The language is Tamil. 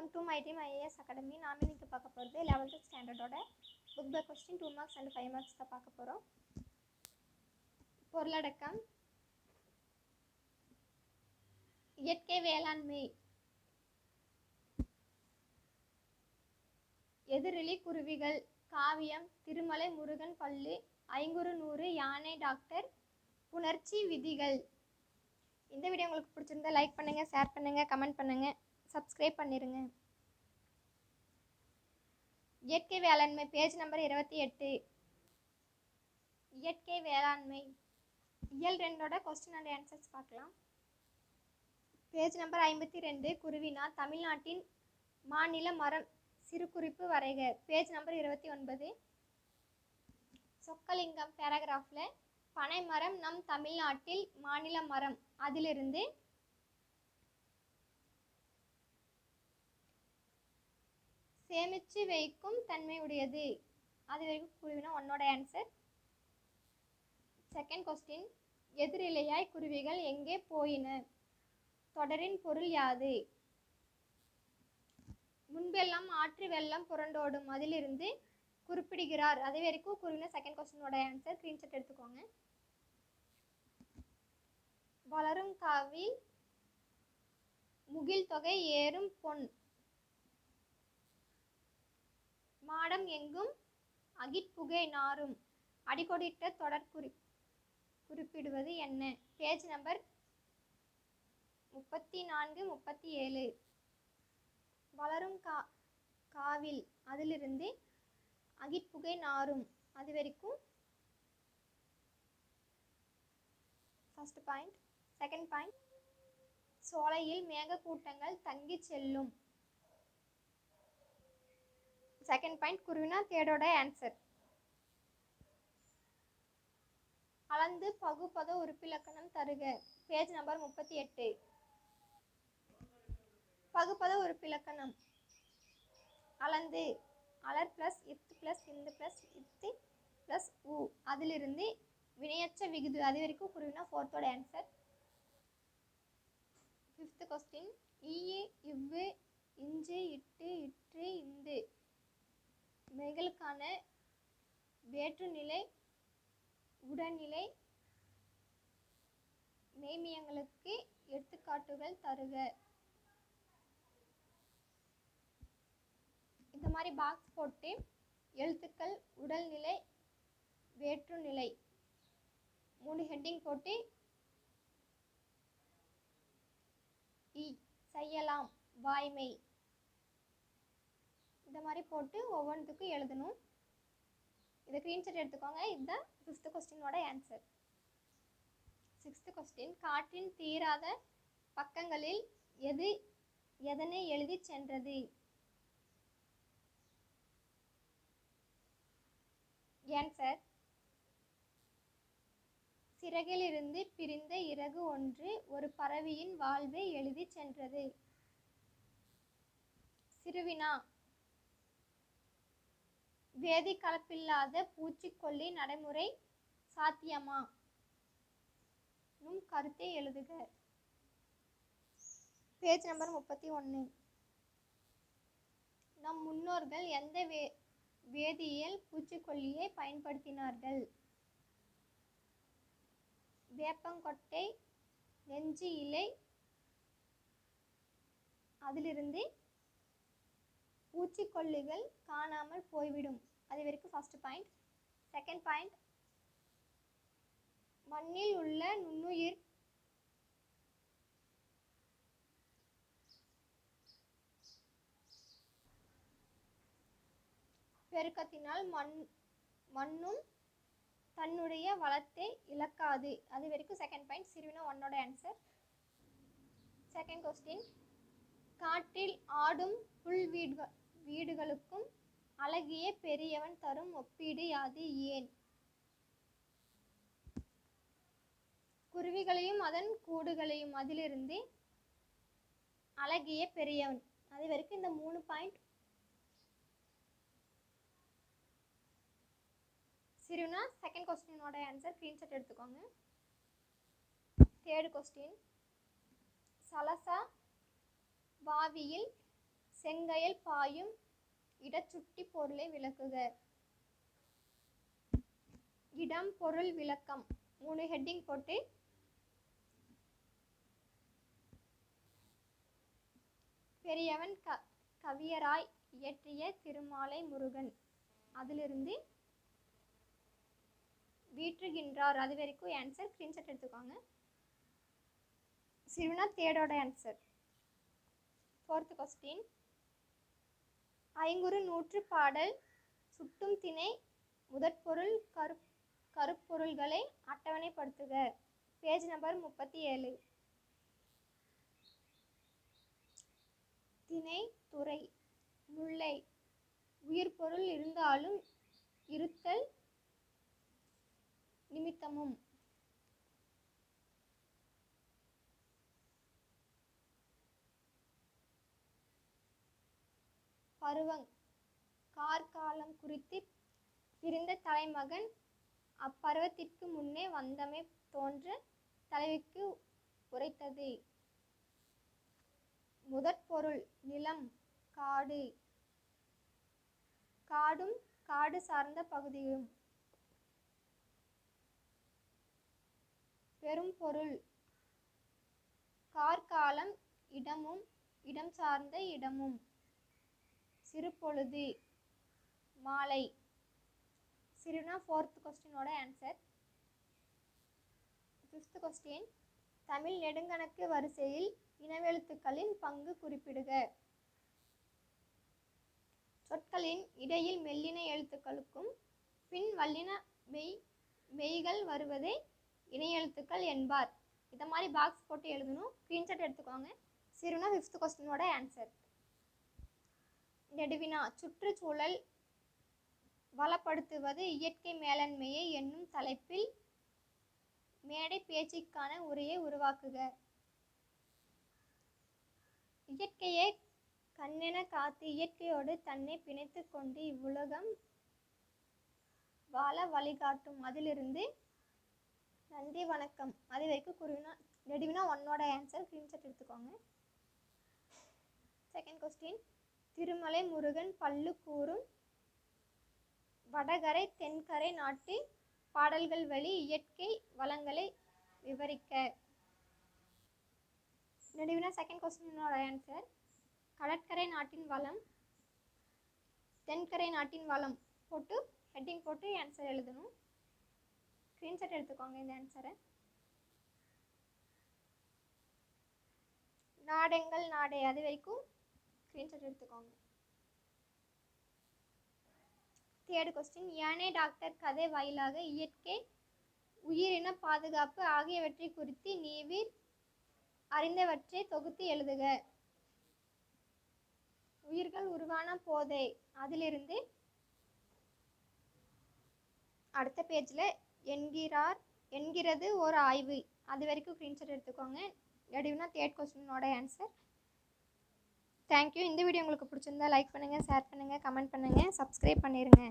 Welcome to my team IAS academy நாம் இன்றைக்கி பார்க்க போகிறது eleventh ஸ்டாண்டர்டோட book by question two marks and five marks தான் பார்க்க போகிறோம் பொருளடக்கம். இயற்கை வேளாண்மை. எதிரிலி குருவிகள். காவியம் திருமலை முருகன் பள்ளி ஐங்குறு நூறு யானை டாக்டர். புணர்ச்சி விதிகள். இந்த வீடியோ உங்களுக்கு பிடிச்சிருந்தா லைக் பண்ணுங்கள் ஷேர் பண்ணுங்கள் கமெண்ட் பண்ணுங்கள் சப்ஸ்கிரைப் பண்ணிடுங்க இயற்கை வேளாண்மை பேஜ் நம்பர் இருபத்தி எட்டு. இயற்கை வேளாண்மை. இயல் ரெண்டோட கொஸ்டின் அண்ட் ஆன்சர்ஸ் பார்க்கலாம். பேஜ் நம்பர் ஐம்பத்தி ரெண்டு குருவினா தமிழ்நாட்டின் மாநில மரம் சிறு குறிப்பு வரைக. பேஜ் நம்பர் இருபத்தி ஒன்பது. சொக்கலிங்கம் பேராகிராஃபில் பனைமரம் நம் தமிழ்நாட்டில் மாநில மரம். அதிலிருந்து சேமித்து வைக்கும் தன்மை உடையது அது வரைக்கும் குருவினா உன்னோட ஆன்சர் செகண்ட் கொஸ்டின் எதிரிலையாய் குருவிகள் எங்கே போயின? தொடரின் பொருள் யாது? முன்பெல்லாம் ஆற்று வெள்ளம் புரண்டோடும் அதிலிருந்து குறிப்பிடுகிறார். அதே வரைக்கும் குருவின செகண்ட் கொஸ்டினோட ஆன்சர் ஸ்க்ரீன்ஷாட் எடுத்துக்கோங்க. வளரும் காவில் முகில் தொகை ஏறும் பொன். மாடம் எங்கும் அகிட்புகை நாரும். அடிக்கோடிட்ட தொடர் குறி குறிப்பிடுவது என்ன? பேஜ் நம்பர் முப்பத்தி நான்கு முப்பத்தி ஏழு வளரும் கா காவில் அதிலிருந்து அகிட்புகை நாரும். அது வரைக்கும் ஃபர்ஸ்ட் பாயிண்ட் செகண்ட் பாயிண்ட் சோலையில் மேகக்கூட்டங்கள் தங்கி செல்லும். செகண்ட் பாயிண்ட் குருவினா தேடோட ஆன்சர் அளந்து பகுப்பத உறுப்பிலக்கணம் தருக. பேஜ் நம்பர் முப்பத்தி எட்டு. பகுப்பத உறுப்பிலக்கணம் அளந்து அலர் ப்ளஸ் இத்து ப்ளஸ் இந்து ப்ளஸ் இத்து ப்ளஸ் உ அதிலிருந்து வினையற்ற விகுது அது வரைக்கும் குருவினா ஃபோர்த்தோட ஆன்சர் ஃபிஃப்த் கொஸ்டின் ஈ இவ்வு இஞ்சு இட்டு இற்று இந்து. மெய்களுக்கான வேற்றுநிலை உடல்நிலை மெய்மியங்களுக்கு எடுத்துக்காட்டுகள் தருக. இந்த மாதிரி பாக்ஸ் போட்டு எழுத்துக்கள் உடல்நிலை வேற்றுநிலை மூணு ஹெட்டிங் போட்டு இ செய்யலாம் வாய்மை. இந்த மாதிரி போட்டு ஒவ்வொன்றுத்துக்கும் எழுதணும். இதை ஸ்க்ரீன்ஷாட் எடுத்துக்கோங்க. இதுதான் ஃபிஃப்த்து கொஸ்டினோட ஆன்சர் சிக்ஸ்த்து கொஸ்டின் காற்றின் தீராத பக்கங்களில் எது எதனை எழுதி சென்றது? ஆன்சர் சிறகிலிருந்து பிரிந்த இறகு ஒன்று ஒரு பறவையின் வாழ்வை எழுதி சென்றது. சிறுவினா வேதி கலப்பில்லாத பூச்சிக்கொல்லி நடைமுறை சாத்தியமா? நும் கருத்தை எழுதுக. பேஜ் நம்பர் முப்பத்தி ஒன்று நம் முன்னோர்கள் எந்த வே வேதியியல் பூச்சிக்கொல்லியை பயன்படுத்தினார்கள்? வேப்பங்கொட்டை நெஞ்சு இலை அதிலிருந்து பூச்சிக்கொல்லிகள் காணாமல் போய்விடும். அது வரைக்கும் ஃபர்ஸ்ட் பாயிண்ட் செகண்ட் பாயிண்ட் மண்ணில் உள்ள நுண்ணுயிர் பெருக்கத்தினால் மண் மண்ணும் தன்னுடைய வளத்தை இழக்காது. அது வரைக்கும் செகண்ட் பாயிண்ட் சிறுவினா ஒன்னோட ஆன்சர் செகண்ட் கொஸ்டின் காற்றில் ஆடும் புல் வீடுகளுக்கும் அழகிய பெரியவன் தரும் ஒப்பீடு யாது ஏன்? குருவிகளையும் அதன் கூடுகளையும் அதிலிருந்து அழகிய பெரியவன். அது வரைக்கும் இந்த மூணு பாயிண்ட் சிறுனா செகண்ட் கொஸ்டினோட ஆன்சர் ஸ்க்ரீன்ஷாட் எடுத்துக்கோங்க. தேர்டு கொஸ்டின் சலசா வாவியில் செங்கயல் பாயும் இடச்சுட்டி பொருளை விளக்குக. இடம் பொருள் விளக்கம். மூணு ஹெட்டிங் போட்டு. பெரியவன் க கவியராய் இயற்றிய திருமாலை முருகன். அதிலிருந்து வீற்றுகின்றார். அது வரைக்கும் ஆன்சர் ஸ்க்ரீன்ஷாட் எடுத்துக்கோங்க. சிறுவனா தேடோட ஆன்சர் ஃபோர்த்து கொஸ்டின் ஐங்குறு நூற்று பாடல் சுட்டும் திணை முதற்பொருள் கரு கருப்பொருள்களை அட்டவணைப்படுத்துக பேஜ் நம்பர் முப்பத்தி ஏழு திணை துறை முல்லை. உயிர்பொருள் இருந்தாலும் இருத்தல் நிமித்தமும். பருவங் கார்காலம் குறித்து பிரிந்த தலைமகன் அப்பருவத்திற்கு முன்னே வந்தமை தோன்ற தலைவிக்கு உரைத்தது. முதற்பொருள் நிலம் காடு காடும் காடு சார்ந்த பகுதியும். பெரும் பொருள் கார்காலம் இடமும் இடம் சார்ந்த இடமும். சிறுபொழுது மாலை. சிறுனா ஃபோர்த் கொஸ்டினோட ஆன்சர் ஃபிஃப்த் கொஸ்டின் தமிழ் நெடுங்கணக்கு வரிசையில் இனவெழுத்துக்களின் பங்கு குறிப்பிடுக. சொற்களின் இடையில் மெல்லின எழுத்துக்களுக்கும் பின் வல்லின மெய் மெய்கள் வருவதை இணையெழுத்துக்கள் என்பார். இதை மாதிரி பாக்ஸ் போட்டு எழுதணும். ஸ்க்ரீன்ஷாட் எடுத்துக்கோங்க. சிறுனா ஃபிஃப்த் கொஸ்டினோட ஆன்சர் நெடுவினா சுற்றுச்சூழல் வளப்படுத்துவது இயற்கை மேலாண்மையை என்னும் தலைப்பில் மேடை பேச்சுக்கான உரையை உருவாக்குக. இயற்கையை கண்ணென காத்து இயற்கையோடு தன்னை பிணைத்து கொண்டு இவ்வுலகம் வாழ வழிகாட்டும். அதிலிருந்து நன்றி வணக்கம். அது வரைக்கும் குருவினா நெடுவினா ஒன்னோட ஆன்சர் ஸ்க்ரீன்ஷாட் எடுத்துக்கோங்க. செகண்ட் கொஸ்டின் திருமலை முருகன் பல்லு கூறும் வடகரை தென்கரை நாட்டு பாடல்கள் வழி இயற்கை வளங்களை விவரிக்க. நடுவினா செகண்ட் கொஸ்டினோட ஆன்சர் கடற்கரை நாட்டின் வளம் தென்கரை நாட்டின் வளம் போட்டு ஹெட்டிங் போட்டு ஆன்சர் எழுதணும். ஸ்க்ரீன்ஷாட் எடுத்துக்கோங்க இந்த ஆன்சரை நாடெங்கள் நாடே அது வரைக்கும் ஸ்க்ரீன்ஷாட் எடுத்துக்கோங்க. தேர்ட் கொஸ்டின் யானை டாக்டர் கதை வாயிலாக இயற்கை உயிரின பாதுகாப்பு ஆகியவற்றை குறித்து நீவிர் அறிந்தவற்றை தொகுத்து எழுதுக. உயிர்கள் உருவான போதை. அதிலிருந்து அடுத்த பேஜில் என்கிறார் என்கிறது ஒரு ஆய்வு. அது வரைக்கும் ஸ்க்ரீன்ஷாட் எடுத்துக்கோங்க. எடுவினா தேர்ட் கொஸ்டினோட ஆன்சர் தேங்க்யூ. இந்த வீடியோ உங்களுக்கு பிடிச்சிருந்தா லைக் பண்ணுங்கள் ஷேர் பண்ணுங்கள் கமெண்ட் பண்ணுங்கள் சப்ஸ்கிரைப் பண்ணிடுங்க